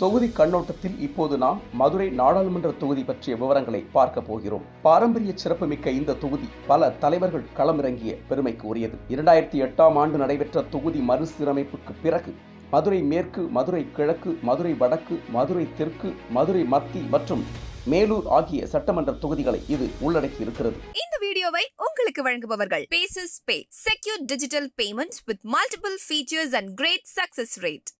தொகுதி கண்ணோட்டத்தில் இப்போது நாம் மதுரை நாடாளுமன்ற தொகுதி பற்றிய விவரங்களை பார்க்க போகிறோம். பாரம்பரிய சிறப்புமிக்க இந்த தொகுதி பல தலைவர்கள் களமிறங்கிய பெருமைக்கு உரியது. இரண்டாயிரத்தி எட்டாம் ஆண்டு நடைபெற்ற தொகுதி மறுசீரமைப்புக்கு பிறகு மதுரை மேற்கு மதுரை கிழக்கு மதுரை வடக்கு மதுரை தெற்கு மதுரை மத்தி மற்றும் மேலூர் ஆகிய சட்டமன்ற தொகுதிகளை இது உள்ளடக்கி இருக்கிறது இந்த வீடியோவை உங்களுக்கு வழங்குபவர்கள் Paces pay secure digital payments with multiple features and great success rate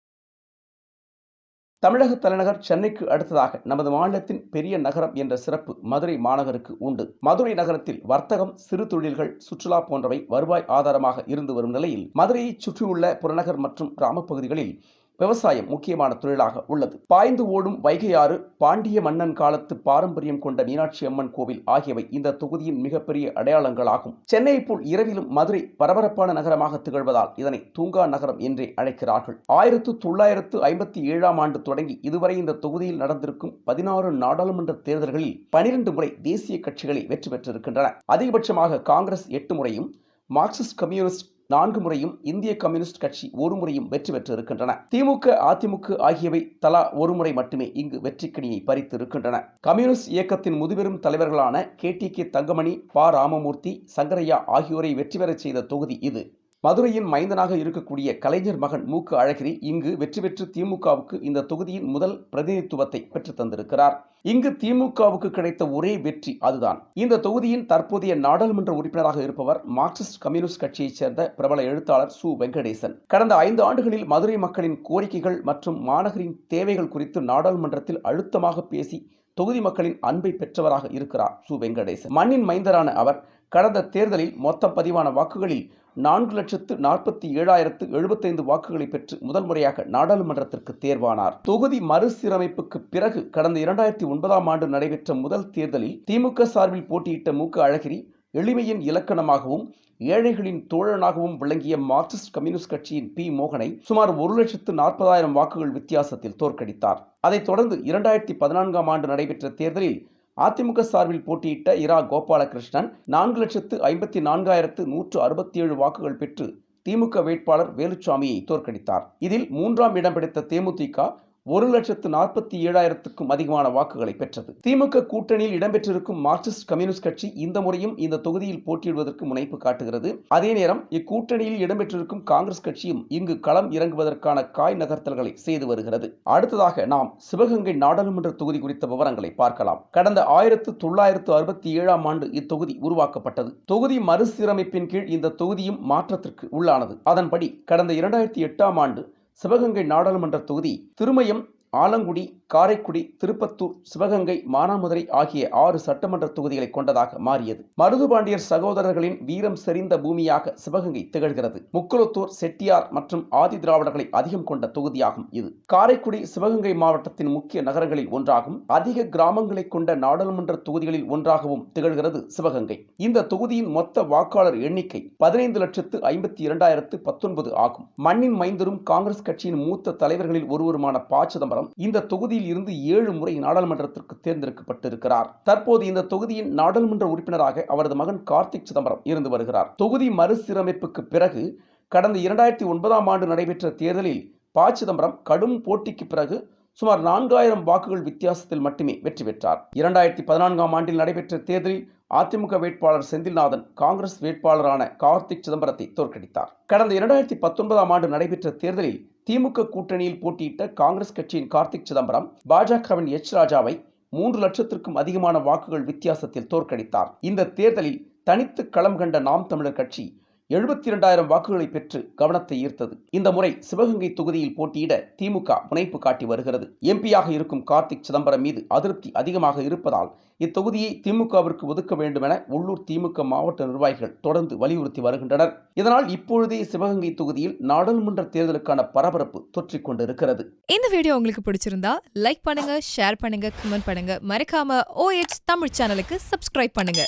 தமிழக தலைநகர் சென்னைக்கு அடுத்ததாக நமது மாநிலத்தின் பெரிய நகரம் என்ற சிறப்பு மதுரை மாநகருக்கு உண்டு. மதுரை நகரத்தில் வர்த்தகம் சிறு தொழில்கள் சுற்றுலா போன்றவை வருவாய் ஆதாரமாக இருந்து வரும் நிலையில் மதுரையை சுற்றியுள்ள புறநகர் மற்றும் கிராமப் பகுதிகளில் விவசாயம் முக்கியமான தொழிலாக உள்ளது. பாய்ந்து ஓடும் வைகை ஆறு பாண்டிய மன்னன் காலத்து பாரம்பரியம் கொண்ட மீனாட்சி அம்மன் கோவில் ஆகியவை இந்த தொகுதியின் மிகப்பெரிய அடையாளங்களாகும். சென்னை போல் இரவிலும் மதுரை பரபரப்பான நகரமாக திகழ்வதால் இதனை தூங்கா நகரம் என்றே அழைக்கிறார்கள். ஆயிரத்து தொள்ளாயிரத்து ஐம்பத்தி ஏழாம் ஆண்டு தொடங்கி இதுவரை இந்த தொகுதியில் நடந்திருக்கும் பதினாறு நாடாளுமன்ற தேர்தல்களில் பனிரெண்டு முறை தேசிய கட்சிகளில் வெற்றி பெற்றிருக்கின்றன. அதிகபட்சமாக காங்கிரஸ் எட்டு முறையும் மார்க்சிஸ்ட் கம்யூனிஸ்ட் நான்கு முறையும் இந்திய கம்யூனிஸ்ட் கட்சி ஒரு முறையும் வெற்றி பெற்றிருக்கின்றன திமுக அதிமுக ஆகியவை தலா ஒரு முறை மட்டுமே இங்கு வெற்றிக்கணியை பறித்து இருக்கின்றன கம்யூனிஸ்ட் இயக்கத்தின் முதுபெரும் தலைவர்களான கே டி கே தங்கமணி ப. ராமமூர்த்தி சங்கரையா ஆகியோரை வெற்றி பெறச் செய்த தொகுதி இது. மதுரையின் மைந்தனாக இருக்கக்கூடிய கலைஞர் மகன் மு க அழகிரி இங்கு வெற்றி பெற்று திமுகவுக்கு இந்த தொகுதியின் முதல் பிரதிநிதித்துவத்தை பெற்றுத் தந்திருக்கிறார். இங்கு திமுகவுக்கு கிடைத்த ஒரே வெற்றி அதுதான். இந்த தொகுதியின் தற்போதைய நாடாளுமன்ற உறுப்பினராக இருப்பவர் மார்க்சிஸ்ட் கம்யூனிஸ்ட் கட்சியைச் சேர்ந்த பிரபல எழுத்தாளர் சு. வெங்கடேசன். கடந்த ஐந்து ஆண்டுகளில் மதுரை மக்களின் கோரிக்கைகள் மற்றும் மாநகரின் தேவைகள் குறித்து நாடாளுமன்றத்தில் அழுத்தமாக பேசி தொகுதி மக்களின் அன்பை பெற்றவராக இருக்கிறார் சு. வெங்கடேசன். மண்ணின் மைந்தரான அவர் கடந்த தேர்தலில் மொத்த பதிவான வாக்குகளில் நான்கு லட்சத்து நாற்பத்தி ஏழாயிரத்து எழுபத்தைந்து வாக்குகளை பெற்று முதல் முறையாக நாடாளுமன்றத்திற்கு தேர்வானார். தொகுதி மறுசீரமைப்புக்கு பிறகு கடந்த இரண்டாயிரத்தி ஒன்பதாம் ஆண்டு நடைபெற்ற முதல் தேர்தலில் திமுக சார்பில் போட்டியிட்ட மு. க. அழகிரி எளிமையின் இலக்கணமாகவும் ஏழைகளின் தோழனாகவும் விளங்கிய மார்க்சிஸ்ட் கம்யூனிஸ்ட் கட்சியின் பி. மோகனை சுமார் ஒரு லட்சத்து நாற்பதாயிரம் வாக்குகள் வித்தியாசத்தில் தோற்கடித்தார். அதைத் தொடர்ந்து இரண்டாயிரத்தி பதினான்காம் ஆண்டு நடைபெற்ற தேர்தலில் அதிமுக சார்பில் போட்டியிட்ட இரா. கோபாலகிருஷ்ணன் நான்கு லட்சத்து ஐம்பத்தி நான்காயிரத்து நூற்று அறுபத்தி ஏழு வாக்குகள் பெற்று திமுக வேட்பாளர் வேலுச்சாமியை தோற்கடித்தார். இதில் மூன்றாம் இடம் பிடித்த தேமுதிக ஒரு லட்சத்து நாற்பத்தி ஏழாயிரத்துக்கும் அதிகமான வாக்குகளை பெற்றது. திமுக கூட்டணியில் இடம்பெற்றிருக்கும் மார்க்சிஸ்ட் கம்யூனிஸ்ட் கட்சி இந்த முறையும் இந்த தொகுதியில் போட்டியிடுவதற்கு முனைப்பு காட்டுகிறது. அதே நேரம் இக்கூட்டணியில் இடம்பெற்றிருக்கும் காங்கிரஸ் கட்சியும் இங்கு களம் இறங்குவதற்கான காய் நகர்த்தல்களை செய்து வருகிறது. அடுத்ததாக நாம் சிவகங்கை நாடாளுமன்ற தொகுதி குறித்த விவரங்களை பார்க்கலாம். கடந்த ஆயிரத்து தொள்ளாயிரத்து அறுபத்தி ஏழாம் ஆண்டு இத்தொகுதி உருவாக்கப்பட்டது. தொகுதி மறுசீரமைப்பின் கீழ் இந்த தொகுதியும் மாற்றத்திற்கு உள்ளானது. அதன்படி கடந்த இரண்டாயிரத்தி எட்டாம் ஆண்டு சிவகங்கை நாடாளுமன்ற தொகுதி திருமயம் ஆலங்குடி காரைக்குடி திருப்பத்தூர் சிவகங்கை மானாமதுரை ஆகிய ஆறு சட்டமன்ற தொகுதிகளை கொண்டதாக மாறியது. மருதுபாண்டியர் சகோதரர்களின் வீரம் செறிந்த பூமியாக சிவகங்கை திகழ்கிறது. முக்குளத்தூர் செட்டியார் மற்றும் ஆதி திராவிடர்களை அதிகம் கொண்ட தொகுதியாகும் இது. காரைக்குடி சிவகங்கை மாவட்டத்தின் முக்கிய நகரங்களில் ஒன்றாகும். அதிக கிராமங்களை கொண்ட நாடாளுமன்ற தொகுதிகளில் ஒன்றாகவும் திகழ்கிறது சிவகங்கை. இந்த தொகுதியின் மொத்த வாக்காளர் எண்ணிக்கை பதினைந்து லட்சத்து ஐம்பத்தி இரண்டாயிரத்து பத்தொன்பது ஆகும். மண்ணின் மைந்தரும் காங்கிரஸ் கட்சியின் மூத்த தலைவர்களில் ஒருவருமான ப. சிதம்பரம் இந்த தொகுதியில் இருந்து ஏழு முறை நாடாளுமன்றத்திற்கு தேர்ந்தெடுக்கப்பட்டிருக்கிறார். தற்போது இந்த தொகுதியின் நாடாளுமன்ற உறுப்பினராக அவரது மகன் கார்த்திக் சிதம்பரம் இருந்து வருகிறார். தொகுதி மறுசீரமைப்புக்கு பிறகு கடந்த இரண்டாயிரத்தி ஒன்பதாம் ஆண்டு நடைபெற்ற தேர்தலில் ப சிதம்பரம் கடும் போட்டிக்கு பிறகு சுமார் நான்காயிரம் வாக்குகள் வித்தியாசத்தில் மட்டுமே வெற்றி பெற்றார். இரண்டாயிரத்தி பதினான்காம் ஆண்டில் நடைபெற்ற தேர்தலில் அதிமுக வேட்பாளர் செந்தில்நாதன் காங்கிரஸ் வேட்பாளரான கார்த்திக் சிதம்பரத்தை தோற்கடித்தார். கடந்த இரண்டாயிரத்தி பத்தொன்பதாம் ஆண்டு நடைபெற்ற தேர்தலில் திமுக கூட்டணியில் போட்டியிட்ட காங்கிரஸ் கட்சியின் கார்த்திக் சிதம்பரம் பாஜகவின் எச் ராஜாவை மூன்று லட்சத்திற்கும் அதிகமான வாக்குகள் வித்தியாசத்தில் தோற்கடித்தார். இந்த தேர்தலில் தனித்து களம் கண்ட நாம் தமிழர் கட்சி எழுபத்தி இரண்டாயிரம் வாக்குகளை பெற்று கவனத்தை ஈர்த்தது. இந்த முறை சிவகங்கை தொகுதியில் போட்டியிட திமுக முனைப்பு காட்டி வருகிறது. எம்பியாக இருக்கும் கார்த்திக் சிதம்பரம் மீது அதிருப்தி அதிகமாக இருப்பதால் இத்தொகுதியை திமுகவிற்கு ஒதுக்க வேண்டுமென உள்ளூர் திமுக மாவட்ட நிர்வாகிகள் தொடர்ந்து வலியுறுத்தி வருகின்றனர். இதனால் இப்பொழுதே சிவகங்கை தொகுதியில் நாடாளுமன்ற தேர்தலுக்கான பரபரப்பு தொற்றிக் கொண்டிருக்கிறது இந்த வீடியோ உங்களுக்கு பிடிச்சிருந்தா லைக் பண்ணுங்க ஷேர் பண்ணுங்க கமெண்ட் பண்ணுங்க. மறக்காம ஓஎச் தமிழ் சேனலுக்கு சப்ஸ்கிரைப் பண்ணுங்க.